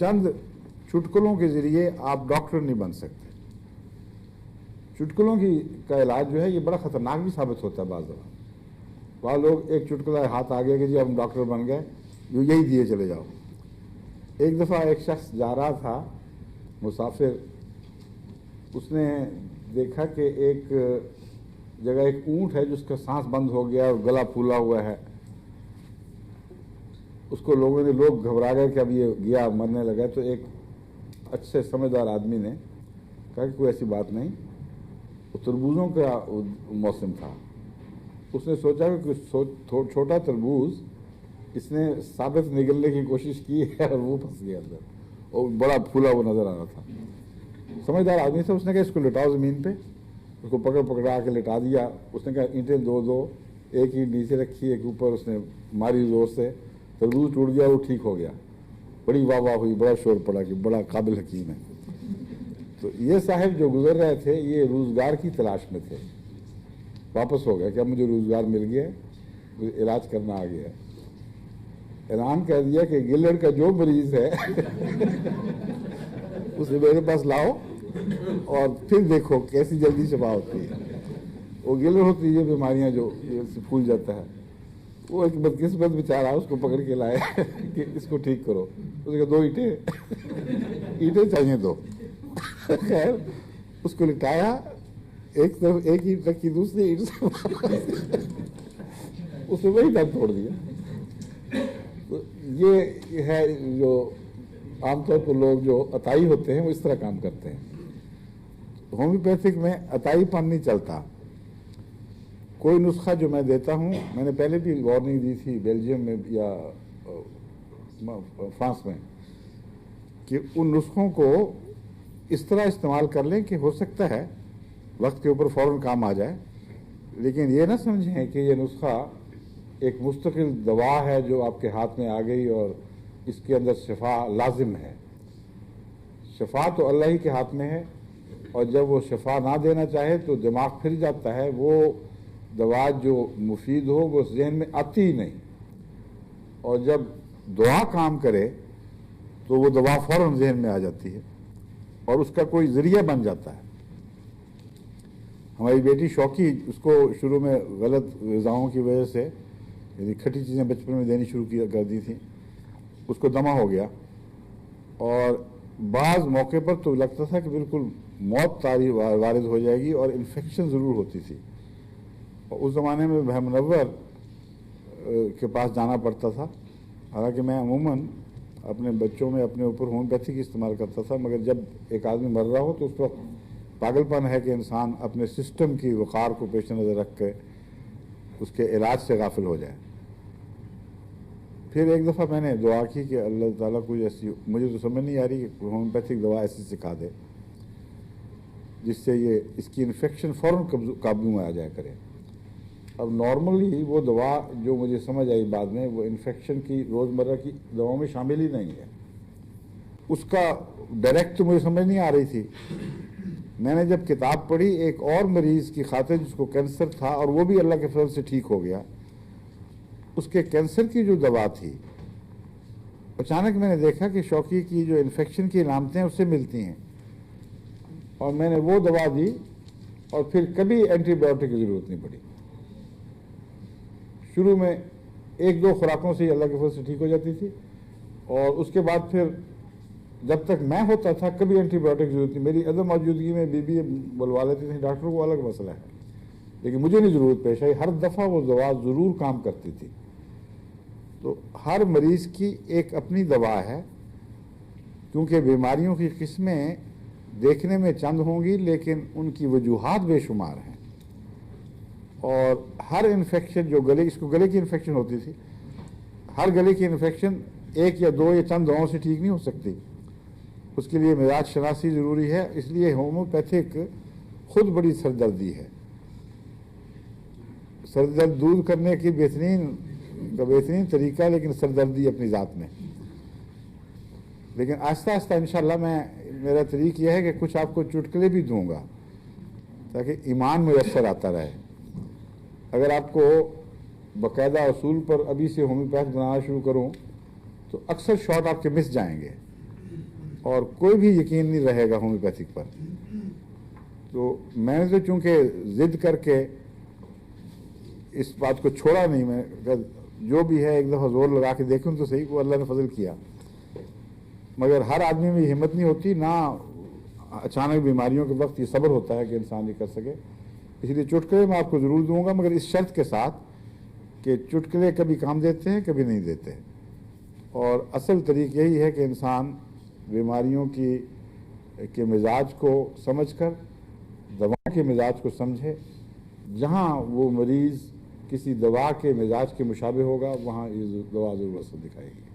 चंद चुटकुलों के ज़रिए आप डॉक्टर नहीं बन सकते। चुटकुलों की का इलाज जो है, ये बड़ा खतरनाक भी साबित होता है बाज़ दफ़ा वहाँ लोग एक चुटकुला हाथ आ गया कि जी हम डॉक्टर बन गए, जो यही दिए चले जाओ। एक दफ़ा एक शख्स जा रहा था, मुसाफिर। उसने देखा कि एक जगह एक ऊँट है, जिसका सांस बंद हो गया और गला फूला हुआ है। उसको लोगों ने, लोग घबरा गए कि अब ये गया, मरने लगा तो एक अच्छे समझदार आदमी ने कहा कि कोई ऐसी बात नहीं तरबूजों का मौसम था। उसने सोचा कि कुछ छोटा तरबूज इसने साबित निकलने की कोशिश की है और वो फंस गया अंदर और बड़ा फूला वो नज़र आ रहा था। समझदार आदमी था उसने कहा, इसको लिटाओ ज़मीन पे। उसको पकड़, पकड़ा के लिटा दिया। उसने कहा, ईंटें दो दो, एक ईंट नीचे रखी, एक ऊपर उसने मारी ज़ोर से। तरबूज टूट गया वो ठीक हो गया। बड़ी वाह वाह हुई, बड़ा शोर पड़ा कि बड़ा काबिल हकीम है। तो ये साहब जो गुजर रहे थे, ये रोज़गार की तलाश में थे। वापस हो गया क्या मुझे रोज़गार मिल गया मुझे इलाज करना आ गया ऐलान कर दिया कि गिलड़ का जो मरीज़ है, उसे मेरे पास लाओ और फिर देखो कैसी जल्दी शफा होती है। वो गिलड़ होती है बीमारियाँ जो फूल जाता है। वो एक बदकिस्मत बेचारा उसको पकड़ के लाए, कि इसको ठीक करो। उसने दो ईटे ईटे चाहिए दो। खैर, उसको लिटाया, एक तरफ़ एक ईट रखी, दूसरी ईट से उसने वही दम तोड़ दिया। तो ये है जो आमतौर पर लोग जो अताई होते हैं, वो इस तरह काम करते हैं। होम्योपैथिक में अताईपन नहीं चलता। कोई नुस्खा जो मैं देता हूँ, मैंने पहले भी वार्निंग दी थी बेल्जियम में या फ्रांस में, कि उन नुस्खों को इस तरह इस्तेमाल कर लें कि हो सकता है वक्त के ऊपर फ़ौर काम आ जाए। लेकिन ये ना समझें कि ये नुस्खा एक मुस्तकिल दवा है जो आपके हाथ में आ गई और इसके अंदर शफा लाजिम है। शफा तो अल्लाह ही के हाथ में है और जब वो शफा ना देना चाहे तो दिमाग फिर जाता है, वो दवा जो मुफीद हो, वो जहन में आती ही नहीं। और जब दुआ काम करे तो वो दवा फ़ौर जहन में आ जाती है और उसका कोई ज़रिया बन जाता है। हमारी बेटी शौकी, उसको शुरू में गलत गज़ाओं की वजह से यदि खट्टी चीज़ें बचपन में देनी शुरू की कर दी थी, उसको दमा हो गया। और बाज़ मौके पर तो लगता था कि बिल्कुल मौत तारी वारद हो जाएगी और इन्फेक्शन ज़रूर होती थी। उस ज़माने में वह मुनवर के पास जाना पड़ता था। हालाँकि मैं अमूमन अपने बच्चों में अपने ऊपर होम्योपैथी होम्योपैथिक इस्तेमाल करता था, मगर जब एक आदमी मर रहा हो तो उस वक्त पागलपन है कि इंसान अपने सिस्टम की वक़ार को पेश नज़र रख के उसके इलाज से गाफिल हो जाए। फिर एक दफ़ा मैंने दुआ की कि अल्लाह ताला कोई ऐसी, मुझे तो समझ नहीं आ रही कि होम्योपैथिक दवा ऐसी सिखा दे, जिससे ये इसकी इन्फेक्शन फ़ौर काबू में आ जाया करे। अब नॉर्मली वो दवा जो मुझे समझ आई बाद में, वो इन्फेक्शन की, रोज़मर्रा की दवाओं में शामिल ही नहीं है। उसका डायरेक्ट तो मुझे समझ नहीं आ रही थी। मैंने जब किताब पढ़ी, एक और मरीज़ की खातिर जिसको कैंसर था, और वो भी अल्लाह के फजल से ठीक हो गया, उसके कैंसर की जो दवा थी, अचानक मैंने देखा कि शौकी की जो इन्फेक्शन की इलामतें उससे मिलती हैं। और मैंने वो दवा दी, और फिर कभी एंटीबायोटिक की ज़रूरत नहीं पड़ी। शुरू में एक दो खुराकों से ही अल्लाह के फल से ठीक हो जाती थी। और उसके बाद फिर जब तक मैं होता था, कभी एंटीबायोटिक ज़रूरत नहीं। मेरी अदम मौजूदगी में बीबी बुलवा लेती थी, डॉक्टर को अलग मसला है। लेकिन मुझे नहीं ज़रूरत पेश आई। हर दफ़ा वो दवा ज़रूर काम करती थी। तो हर मरीज़ की एक अपनी दवा है, क्योंकि बीमारियों की किस्में देखने में चंद होंगी, लेकिन उनकी वजूहत बेशुमार हैं। और हर इन्फेक्शन जो गले, इसको गले की इन्फेक्शन होती थी, हर गले की इन्फेक्शन एक या दो या चंद दवाओं से ठीक नहीं हो सकती। उसके लिए मिजाज शनासी ज़रूरी है, इसलिए होम्योपैथिक खुद बड़ी सरदर्दी है। सरदर्द दूर करने की बेहतरीन, का बेहतरीन तरीका, लेकिन सरदर्दी अपनी ज़ात में। लेकिन आहिस्ता आहिस्ता इंशाल्लाह मैं, मेरा तरीक यह है कि कुछ आपको चुटकले भी दूँगा, ताकि ईमान मैसर आता रहे। अगर आपको बाकायदा असूल पर अभी से होम्योपैथ बनाना शुरू करूँ तो अक्सर शॉट आपके मिस जाएँगे। और कोई भी यकीन नहीं रहेगा होम्योपैथिक पर। तो मैंने तो चूँकि जिद करके इस बात को छोड़ा नहीं, मैं जो भी है एक दफ़ा ज़ोर लगा के देखूँ तो सही, वो अल्लाह ने फजल किया। मगर हर आदमी में हिम्मत नहीं होती, ना अचानक बीमारियों के वक्त ये सब्र होता है कि इंसान ये कर सके। इसलिए चुटकुले मैं आपको ज़रूर दूँगा, मगर इस शर्त के साथ कि चुटकुले कभी काम देते हैं, कभी नहीं देते और असल तरीक यही है कि इंसान बीमारियों की, के मिजाज को समझकर, दवा के मिजाज को समझे। जहाँ वो मरीज़ किसी दवा के मिजाज के मुशाबे होगा, वहाँ ये दवा ज़रूर असर दिखाएगी।